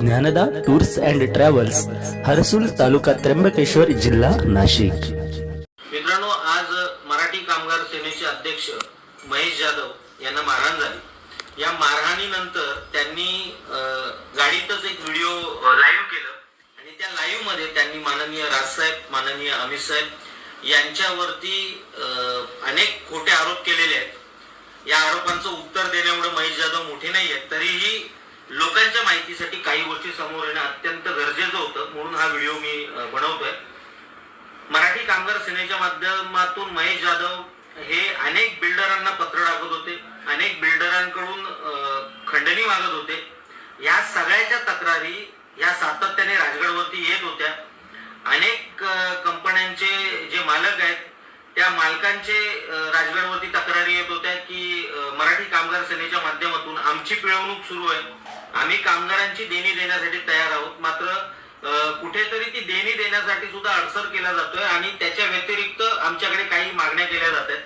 Dnyanada tours and travels Harsul taluka Trimbakeshwar जिल्हा नाशिक. मित्रांनो आज मराठी कामगार सेनेचे अध्यक्ष महेश जाधव यांना मारहाण झाली. या मारहाणीनंतर त्यांनी गाडीतच एक व्हिडिओ लाईव्ह केलं. आणि त्या लाईव्हमध्ये त्यांनी माननीय राजसाहेब माननीय अमित साहेब यांच्यावरती अं, अनेक खोटे आरोप केलेले आहेत. या आरोपांचं उत्तर देण्यामुळे महेश जाधव मोठे नाही आहेत तरीही लोकांच्या माहितीसाठी काही गोष्टी समोर येणं अत्यंत गरजेचं होतं म्हणून हा व्हिडिओ मी बनवतोय. मराठी कामगार सेनेच्या माध्यमातून महेश जाधव हे अनेक बिल्डरांना पत्र टाकत होते अनेक बिल्डरांकडून खंडणी मागत होते. या सगळ्याच्या तक्रारी या सातत्याने राजगडवरती येत होत्या. अनेक कंपन्यांचे जे मालक आहेत त्या मालकांचे अं, राजगडवरती तक्रारी येत होत्या की मराठी कामगार सेनेच्या माध्यमातून आमची पिळवणूक सुरू आहे. आम्ही कामगारांची देणी देण्यासाठी तयार आहोत. मात्र कुठेतरी ती देणी देण्यासाठी सुद्धा अडसर केला जातोय आणि त्याच्या व्यतिरिक्त आमच्याकडे काही मागण्या केल्या जात आहेत.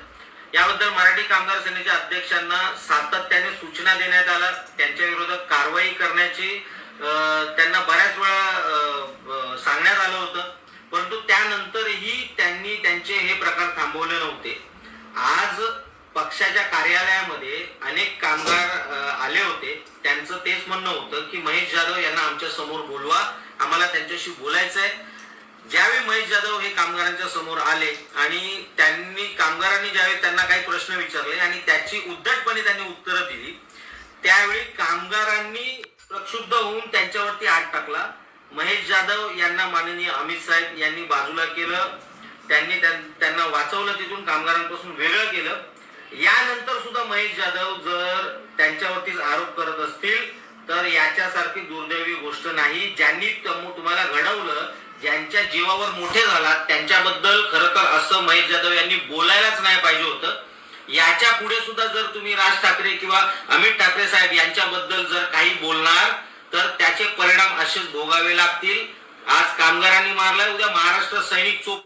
याबद्दल मराठी कामगार सेनेच्या अध्यक्षांना सातत्याने सूचना देण्यात आल्या. त्यांच्या विरोधात कारवाई करण्याची अं, त्यांना बऱ्याच वेळा अं, सांगण्यात आलं होतं. परंतु त्यानंतर त्यांनी त्यांचे हे प्रकार थांबवले नव्हते. आज पक्षाच्या कार्यालयामध्ये अनेक कामगार आले होते. त्यांचं तेच म्हणणं होतं की महेश जाधव यांना आमच्यासमोर बोलवा. आम्हाला त्यांच्याशी बोलायचं आहे ज्यावेळी महेश जाधव हे कामगारांच्या समोर आले आणि त्यांनी कामगारांनी ज्यावेळी त्यांना काही प्रश्न विचारले आणि त्याची उद्धटपणे त्यांनी उत्तरं दिली त्यावेळी कामगारांनी प्रक्षुब्ध होऊन त्यांच्यावरती हात टाकला. महेश जाधव यांना माननीय अमित साहेब यांनी बाजूला केलं. त्यांनी त्यांना वाचवलं तिथून कामगारांपासून वेगळं केलं. यानंतर सुद्धा महेश जाधव जर त्यांच्यावरतीच आरोप करत असतील तर याच्यासारखी दुर्दैवी गोष्ट नाही. ज्यांनी तुम्हाला घडवलं ज्यांच्या जीवावर मोठे झालात त्यांच्याबद्दल खरं तर असं महेश जाधव यांनी बोलायलाच नाही पाहिजे होतं. याच्यापुढे सुद्धा जर तुम्ही राज ठाकरे किंवा अमित ठाकरे साहेब यांच्याबद्दल जर काही बोलणार तर त्याचे परिणाम असेच भोगावे लागतील. आज कामगारांनी मारलाय उद्या महाराष्ट्र सैनिक चोप